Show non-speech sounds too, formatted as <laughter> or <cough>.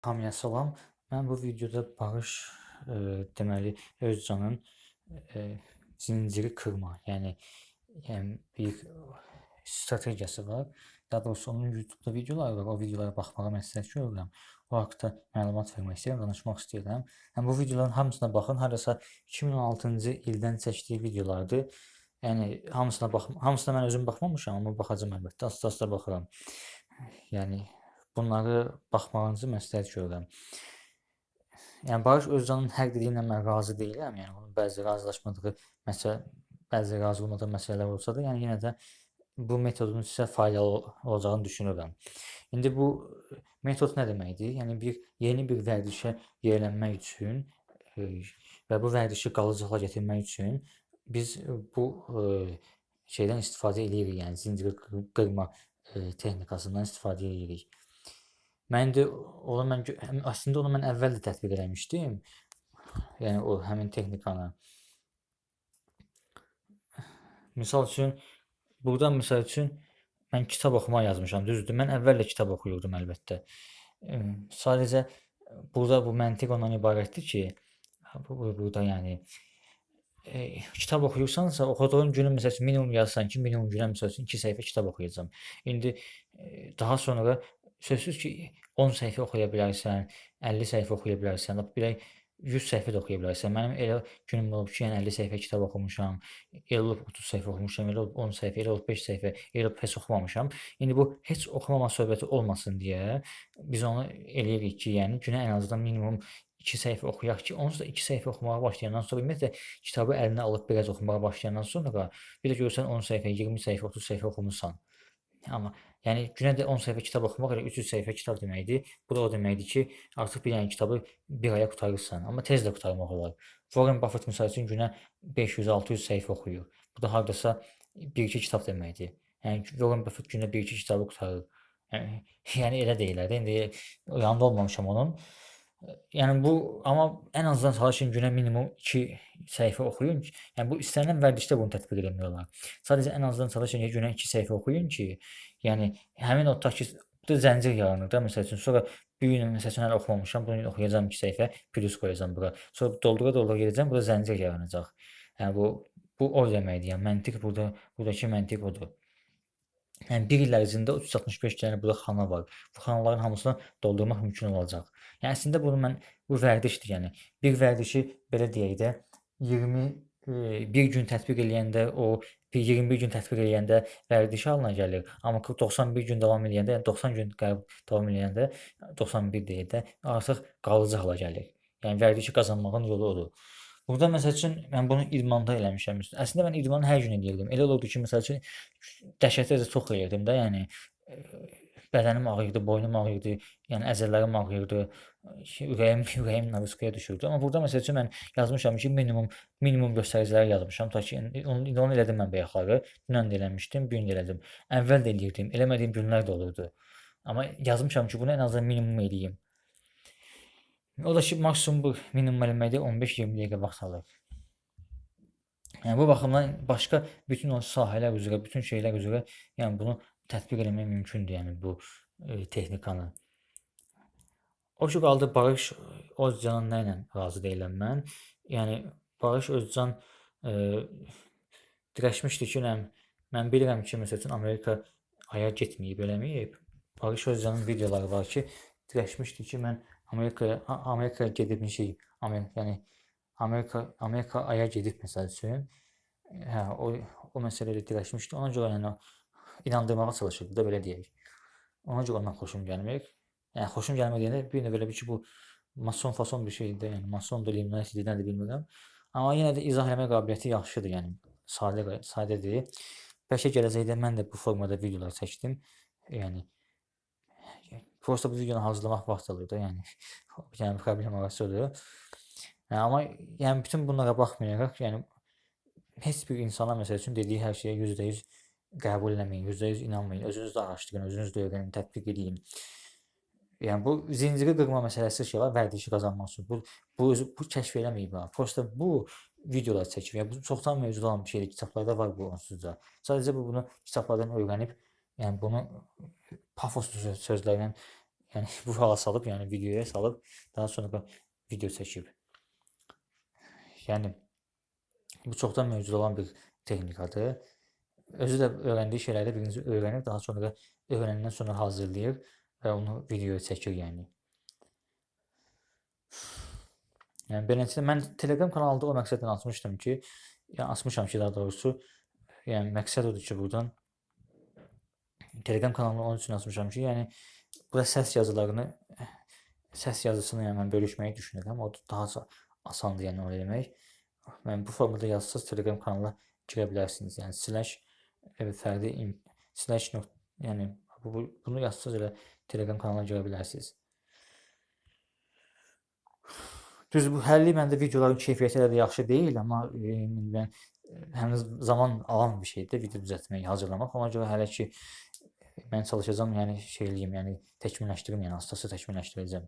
Hamıya salam. Mən bu videoda Barış e, deməli Özcanın e, zinciri kırma, yəni yəni bir strategiyası var. Daha doğrusu onun YouTube'da videoları var. O videolara baxmağı məsləhət görürəm. O haqqda məlumat vermək istəyirəm, danışmaq istəyirəm. Həm bu videoların hamısına baxın. Hardasa 2016-cı ildən çəkdiyi videolardır. Yəni hamısına bax hamısına mən özüm baxmamışam, amma baxacağam əlbəttə. Asta-asta baxıram. Yəni bunları baxmağınızı məsləhət görürəm. Yəni Barış Özcanın hər dediyinə mən razı deyiləm. Yəni onun bəzi razılaşmadığı məsələ, bəzi razı olmadığı məsələlər olsa da, yəni yenə də bu metodun sizə faydalı ol- olacağını düşünürəm. İndi bu metod nə deməkdir? Yəni bir yeni bir vərdişə yiyələnmək üçün e, və bu vərdişi qalıcı hala gətirmək üçün biz bu e, şeydən istifadə edirik, yəni zinciri qır- qırma e, texnikasından istifadə edirik. Mən də onu mən əslində onu mən əvvəl də tətbiq eləmişdim. Yəni o həmin texnikanı. Misal üçün burada misal üçün mən kitab oxumaq yazmışam, düzdür? Mən əvvəl də kitab oxuyurdum əlbəttə. Sadəcə burada bu məntiq ondan ibarətdir ki, bu, bu burada yəni eee, kitab oxuyursansa, oxuduğun günü məsəl üçün minimum yazsan ki, minimum günə məsəl üçün 2 səhifə kitab oxuyacağam. İndi eee, daha sonra sözsüz ki 10 səhifə oxuya bilərsən, 50 səhifə oxuya bilərsən, bilək 100 səhifə də oxuya bilərsən. Mənim elə günüm olub ki, yəni 50 səhifə kitab oxumuşam, elə olub 30 səhifə oxumuşam, elə olub 10 səhifə, elə olub 5 səhifə, elə olub heç oxumamışam. İndi bu heç oxumama söhbəti olmasın deyə biz onu eləyirik ki, yəni günə ən azından minimum 2 səhifə oxuyaq ki, onsuz da 2 səhifə oxumağa başlayandan sonra ümumiyyətlə kitabı əlinə alıb biraz oxumağa başlayandan sonra bir də görsən 10 səhifə, 20 səhifə, 30 səhifə oxumusan. Amma yəni günə də 10 səhifə kitab oxumaq elə 300 səhifə kitab deməkdir. Bu da o deməkdir ki, artıq bir dənə kitabı bir aya qurtarırsan, amma tez də qurtarmaq olar. Warren Buffett məsəl üçün günə 500-600 səhifə oxuyur. Bu da hardasa 1-2 kitab deməkdir. Yəni Warren Buffett günə 1-2 kitabı qurtarır. Yəni, <laughs> yəni elə deyirlər də. İndi yanında olmamışam onun. Yəni bu amma ən azından çalışın günə minimum 2 səhifə oxuyun yəni bu istənilən vərdişdə bunu tətbiq eləmək olar. Sadəcə ən azından çalışın günə 2 səhifə oxuyun ki, yəni həmin o tutaq ki, bu da zəncir yaranır da məsəl üçün. Sonra bir gün məsəl üçün hələ oxumamışam, bu gün oxuyacağam 2 səhifə, plus qoyacağam bura. Sonra doldura doldura gedəcəm, burada zəncir yaranacaq. Yəni bu bu o deməkdir. Yəni məntiq burada buradakı məntiq odur. Yəni bir il ərzində 365 dənə burada xana var. Bu xanaların hamısını doldurmaq mümkün olacaq. Yəni əslində bunu mən bu vərdişdir, yəni bir vərdişi belə deyək də 20 eee, bir gün tətbiq eləyəndə o bir 21 gün tətbiq eləyəndə vərdişi halına gəlir. Amma 91 gün davam eləyəndə, yəni 90 gün davam eləyəndə 91 deyək də artıq qalıcı hala gəlir. Yəni vərdişi qazanmağın yolu odur. Burada məsəl üçün mən bunu idmanda eləmişəm. Əslində mən idmanı hər gün eləyirdim. Elə olurdu ki, məsəl üçün dəhşətli çox eləyirdim də, yəni eee, bədənim ağrıyırdı, boynum ağrıyırdı, yəni əzələlərim ağrıyırdı, şey, ürəyim <laughs> ürəyim nabızqaya düşürdü. Amma burada məsəl üçün mən yazmışam ki, minimum minimum göstəriciləri yazmışam. Ta ki onu, onu elədim mən bayaqları. Dünən də eləmişdim, bu gün də elədim. Əvvəl də eləyirdim, eləmədiyim günlər də olurdu. Amma yazmışam ki, bunu ən azından minimum eləyim. O da ki, maksimum bu minimum eləməkdə 15-20 dəqiqə vaxt alır. Yəni bu baxımdan başqa bütün o sahələr üzrə, bütün şeylər üzrə, yəni bunu tətbiq eləmək mümkündür, yəni bu eee, texnikanı. O ki qaldı Barış Özcanın nə ilə razı deyiləm mən. Yəni Barış Özcan eee dirəşmişdi ki, nəm mən bilirəm ki, məsəl üçün Amerika aya getməyib, eləməyib. Barış Özcanın videoları var ki, dirəşmişdi ki, mən Amerikaya Amerikaya gedibmişik. Amer yəni Amerika Amerika aya gedib məsəl. Hə, o o məsələdə dirəşmişdi. Ona görə yəni inandırmağa çalışırdı da belə deyək. Ona görə ondan xoşum gəlmir. Yəni xoşum gəlmir deyəndə bir növ elə bil ki, bu mason fason bir şeydir də, yəni masondur, illuminatidir, nədir bilmirəm. Amma yenə də izah eləmə qabiliyyəti yaxşıdır, yəni sadə sadədir. Bəlkə gələcəkdə mən də bu formada videolar çəkdim. Yəni prosta bu videonu hazırlamaq vaxt alır da, yəni <laughs> yəni problem orası odur. Yəni, amma yəni bütün bunlara baxmayaraq, yəni heç bir insana məsəl üçün dediyi hər şeyə %100 qəbul eləməyin, %100 inanmayın. Özünüz də araşdırın, özünüz də öyrənin, tətbiq eləyin. Yəni bu zinciri qırma məsələsi şey var, vərdişi qazanmaq üçün. Bu bu özü bu kəşf eləməyiblər. Prosta bu videolar çəkib. Yəni bu çoxdan mövcud olan bir şeydir. Kitablarda var bu onsuz da. Sadəcə bu bunu kitablardan öyrənib, yəni bunu pafoslu söz, sözlərlə Yəni <laughs> bu hala salıb, yəni videoya salıb daha sonra video çəkib. Yəni bu çoxdan mövcud olan bir texnikadır. Özü də öyrəndiyi şeyləri birinci öyrənir, daha sonra da öyrənəndən sonra hazırlayır və onu videoya çəkir yəni. Yəni beləncə mən Telegram kanalında o məqsədlə açmışdım ki, yəni açmışam ki, daha doğrusu, yəni məqsəd odur ki, burdan Telegram kanalını onun üçün açmışam ki, yəni burada səs yazılarını səs yazısını yəni mən bölüşməyi düşünürəm. O daha sa- asandır yəni onu eləmək. Yəni bu formada yazsaz Telegram kanalına girə bilərsiniz. Yəni slash e, fərdi im, slash nöq yəni bu, bu- bunu yazsaz elə Telegram kanalına girə bilərsiniz. Düz bu həlli məndə videoların keyfiyyəti elə də yaxşı deyil, amma e, mən e, zaman alan bir şeydir video düzəltmək, hazırlamaq. Ona görə hələ ki e, mən çalışacağam, yəni şey eləyim, yəni təkmilləşdirim, yəni asta-asta təkmilləşdirəcəm.